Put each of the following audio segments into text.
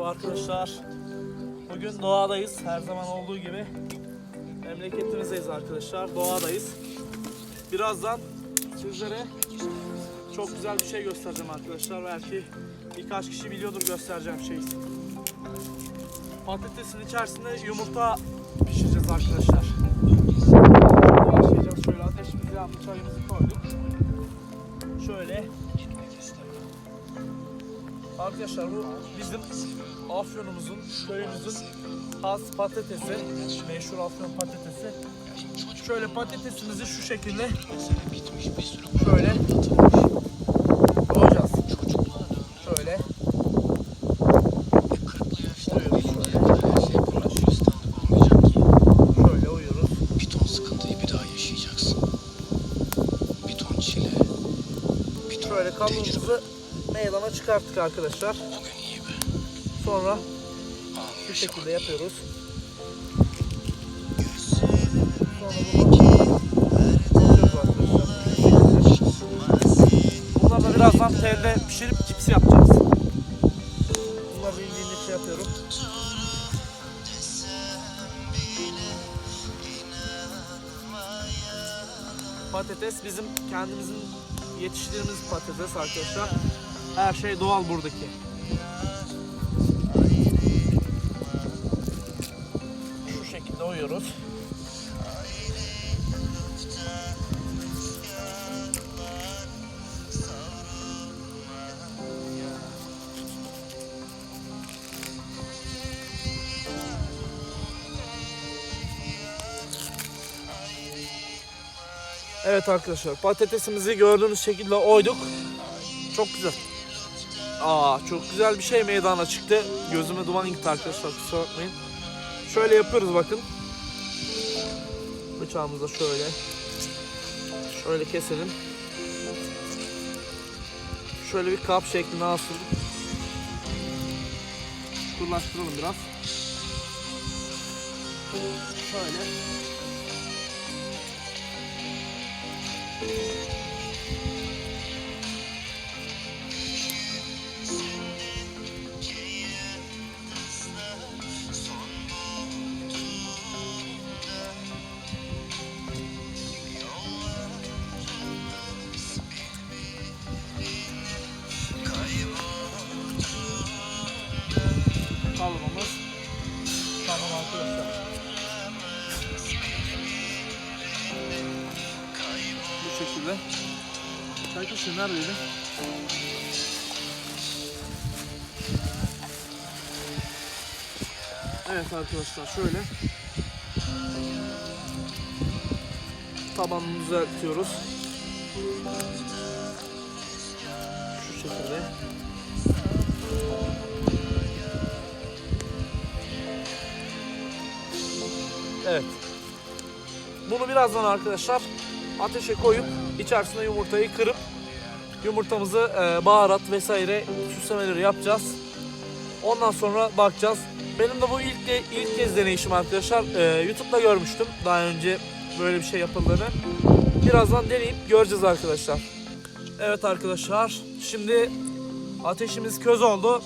merhaba arkadaşlar. Bugün doğadayız. Her zaman olduğu gibi. Memleketimizdeyiz arkadaşlar. Doğadayız. Birazdan sizlere çok güzel bir şey göstereceğim arkadaşlar. Belki birkaç kişi biliyordur göstereceğim şey. Patatesin içerisinde yumurta pişireceğiz arkadaşlar. Başlayacağız şöyle ateşimizi yandı, çayımızı koyduk. Şöyle Arkadaşlar bu bizim Afyon'umuzun, köyümüzün has patatesi, meşhur Afyon patatesi. Şöyle patatesimizi şu şekilde şöyle koyacağız. Şöyle Şöyle kablumuzu meydana çıkarttık arkadaşlar. Sonra yaşamak şekilde yapıyoruz. Bunları da birazdan telde pişirip cipsi yapacağız. Bunları bildiğince şey yapıyorum. Patates bizim kendimizin yetiştirdiğimiz patates arkadaşlar. Her şey doğal buradaki. Oyuyoruz. Evet arkadaşlar patatesimizi gördüğünüz şekilde oyduk. Çok güzel. Aa çok güzel bir şey meydana çıktı. Gözüme duman gitti arkadaşlar kusura bakmayın. Şöyle yapıyoruz bakın. Bıçağımızla şöyle. Şöyle keselim. Şöyle bir kap şeklinde asıldık. Çukurlaştıralım biraz. Şöyle. Kavurmamız tamam arkadaşlar. Bu şekilde. Çay kaşığı neredeydi? Evet arkadaşlar şöyle. Tabanını düzeltiyoruz. Şu şekilde. Evet. Bunu birazdan arkadaşlar ateşe koyup içerisine yumurtayı kırıp yumurtamızı e, baharat vesaire süslemeleri yapacağız. Ondan sonra bakacağız. Benim de bu ilk de, ilk kez deneyişim arkadaşlar. E, YouTube'da görmüştüm daha önce böyle bir şey yapıldığını. Birazdan deneyip göreceğiz arkadaşlar. Evet arkadaşlar. Şimdi ateşimiz köz oldu.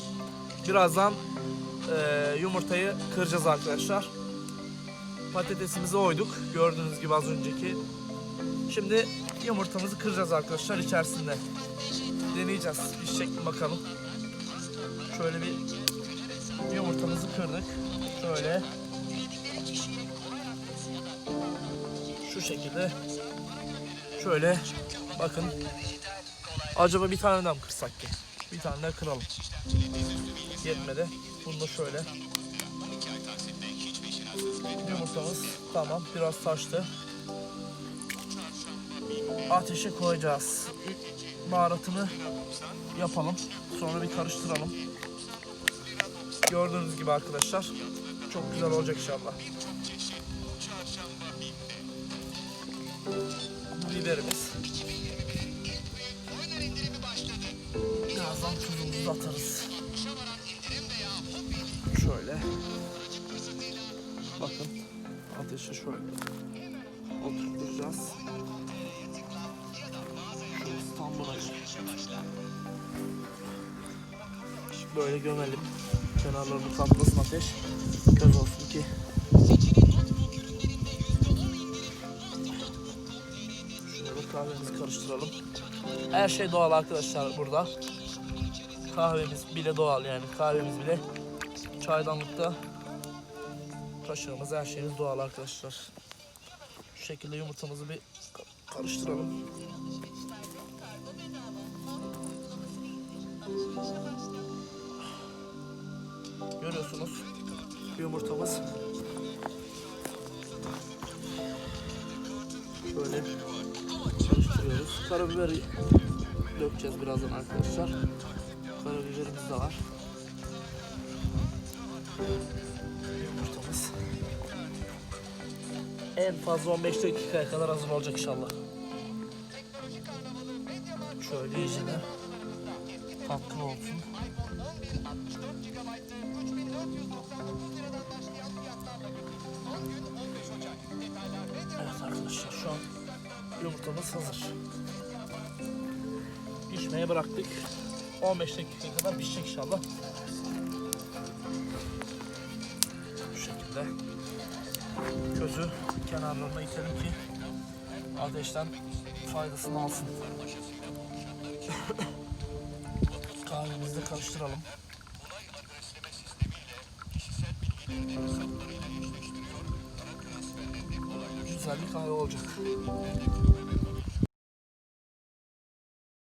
Birazdan e, yumurtayı kıracağız arkadaşlar. Patatesimizi oyduk. Gördüğünüz gibi az önceki. Şimdi yumurtamızı kıracağız arkadaşlar içerisinde. Deneyeceğiz. Pişecek bakalım. Şöyle bir yumurtamızı kırdık. Şöyle. Şu şekilde. Şöyle. Bakın. Acaba bir tane daha mı kırsak ki? Bir tane daha kıralım. Yetmedi. Bunu da şöyle. Yumurtamız tamam biraz taştı. Ateşe koyacağız. Baharatını yapalım. Sonra bir karıştıralım. Gördüğünüz gibi arkadaşlar. Çok güzel olacak inşallah. Biberimiz. Birazdan tuzumuzu atarız. Şöyle. Bakın ateşi şöyle oturtacağız. Şu İstanbul'a böyle gömelim. Kenarlarını kaplasın ateş. Köz olsun ki. Şöyle kahvemizi karıştıralım. Her şey doğal arkadaşlar burada. Kahvemiz bile doğal yani kahvemiz bile çaydanlıkta kaşığımız her şeyimiz doğal arkadaşlar. Şu şekilde yumurtamızı bir ka- karıştıralım. Görüyorsunuz yumurtamız böyle karıştırıyoruz. Karabiberi dökeceğiz birazdan arkadaşlar. Karabiberimiz de var. Yumurtamız en fazla 15 dakikaya kadar hazır olacak inşallah. Şöyle de tatlı olsun. Evet arkadaşlar şu an yumurtamız hazır. Pişmeye bıraktık. 15 dakika kadar pişecek inşallah. Şekilde közü kenarlarına itelim ki ateşten faydasını alsın. Kahvemizi de karıştıralım. Güzel bir kahve olacak.